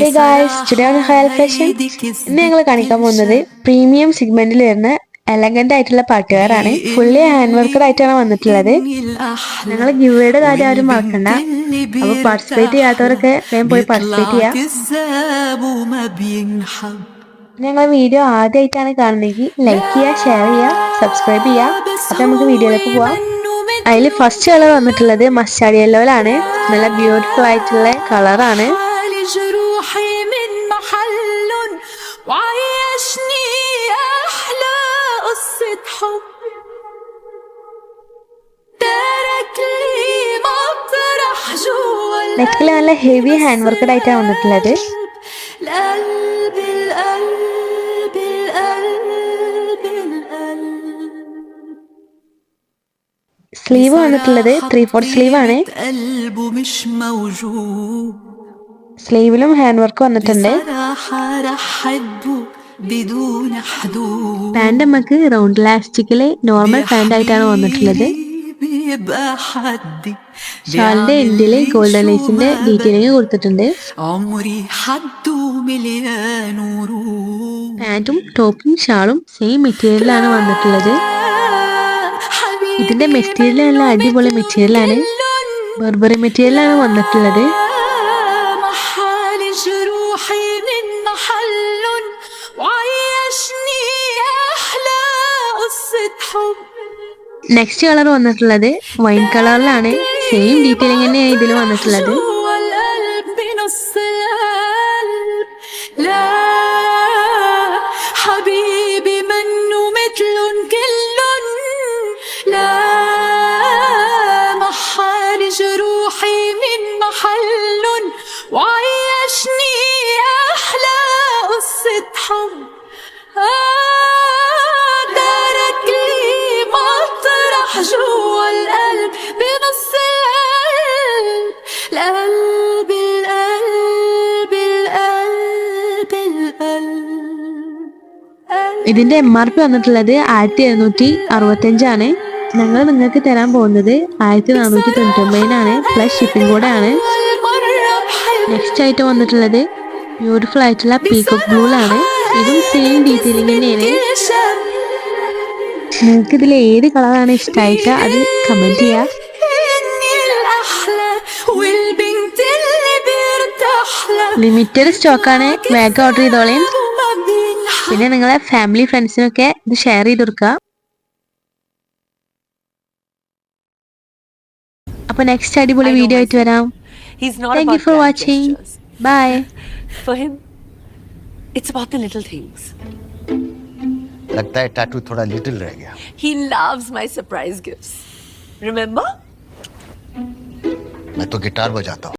Hey guys today Khayal fashion ഇന്ന് ഞങ്ങൾ കാണിക്കാൻ പോകുന്നത് പ്രീമിയം സെഗ്മെന്റിൽ വരുന്ന എലഗന്റ് ആയിട്ടുള്ള പാട്ടുകാരാണ്. ഫുള്ളി ഹാൻഡ് വർക്കഡ് ആയിട്ടാണ് വന്നിട്ടുള്ളത്. ഞങ്ങൾ ഗിവയുടെ കാര്യം ആരും മറക്കണ്ട. അപ്പൊ പാർട്ടിസിപ്പേറ്റ് ചെയ്യാത്തവരൊക്കെ വേഗം പോയി പാർട്ടിസിപ്പേറ്റ് ചെയ്യാം. ഞങ്ങൾ വീഡിയോ ആദ്യമായിട്ടാണ് കാണുന്നതെങ്കിൽ ലൈക്ക് ചെയ്യുക ഷെയർ ചെയ്യുക സബ്സ്ക്രൈബ് ചെയ്യുക അപ്പൊ നമുക്ക് വീഡിയോയിലേക്ക് പോവാം. അതിൽ ഫസ്റ്റ് കളർ വന്നിട്ടുള്ളത് മസ്റ്റാർഡ് യെല്ലോയിലാണ് നല്ല ബ്യൂട്ടിഫുൾ ആയിട്ടുള്ള കളറാണ് جروحي من محل وعيشني أحلى قصة حب ترك لي مطرح جوا നെക്കിൽ നല്ല ഹെവി ഹാൻഡ് വർക്കഡ് ആയിട്ടാണ് വന്നിട്ടുള്ളത് القلب القلب القلب القلب സ്ലീവ് വന്നിട്ടുള്ളത് ത്രീ ഫോർത്ത് സ്ലീവ് ആണ് قلبه مش موجود സ്ലീവിലും ഹാൻഡ് വർക്ക് വന്നിട്ടുണ്ട്. പാന്റ് നമുക്ക് റൗണ്ട് ലാസ്റ്റിക്കിലെ നോർമൽ പാന്റ് ആയിട്ടാണ് വന്നിട്ടുള്ളത്. ഷാളിന്റെ എൻഡിൽ ഗോൾഡൻ ലൈസിന്റെ ഡീറ്റെയിലിംഗ് കൊടുത്തിട്ടുണ്ട്. പാന്റും ടോപ്പും ഷാളും സെയിം മെറ്റീരിയലാണ് വന്നിട്ടുള്ളത്. ഇതിന്റെ മെറ്റീരിയൽ നല്ല അടിപൊളി മെറ്റീരിയലാണ്. ബർബറി മെറ്റീരിയലാണ് വന്നിട്ടുള്ളത്. നെക്സ്റ്റ് കളർ വന്നിട്ടുള്ളത് വൈൻ കളറിലാണ് സെയിം ഡീറ്റെയിലിംഗ് തന്നെയാണ് ഇതിൽ വന്നിട്ടുള്ളത്. القلب القلب القلب القلب ഇതിന്റെ എം ആർ പി വന്നിട്ടുള്ളത് ആയിരത്തി എഴുന്നൂറ്റി അറുപത്തഞ്ചാണ് ഞങ്ങൾ നിങ്ങൾക്ക് തരാൻ പോകുന്നത് ആയിരത്തി നാനൂറ്റി തൊണ്ണൂറ്റി ഒമ്പതിനാണ് പ്ലസ് ഷിപ്പിംഗ് കൂടെ ആണ് مرة بحب നെക്സ്റ്റ് ആയിട്ട് വന്നിട്ടുള്ളത് ബ്യൂട്ടിഫുൾ ആയിട്ടുള്ള പീക്കോക്ക് ബ്ലൂലാണ് ഇതും സെയിം ഡീറ്റെയിലിംഗ് തന്നെയാണ് كل شب നിങ്ങൾക്ക് ഇതിൽ ഏത് കളറാണ് ഇഷ്ടമായിട്ട് അത് കമന്റ് ചെയ്യുക ലിമിറ്റഡ് സ്റ്റോക്കാണ് വേഗം ഓർഡർ ചെയ്തോളേം. പിന്നെ നിങ്ങളെ ഫാമിലി ഫ്രണ്ട്സിനൊക്കെ ഇത് ഷെയർ ചെയ്ത് കൊടുക്കുക അപ്പൊ നെക്സ്റ്റ് അടിപൊളി വീഡിയോ ആയിട്ട് വരാം. Thank you for watching bye For him, it's about the little things. लगता है टैटू थोड़ा लिटिल रह गया। He loves my surprise gifts. Remember? मैं तो गिटार बजाता हूँ।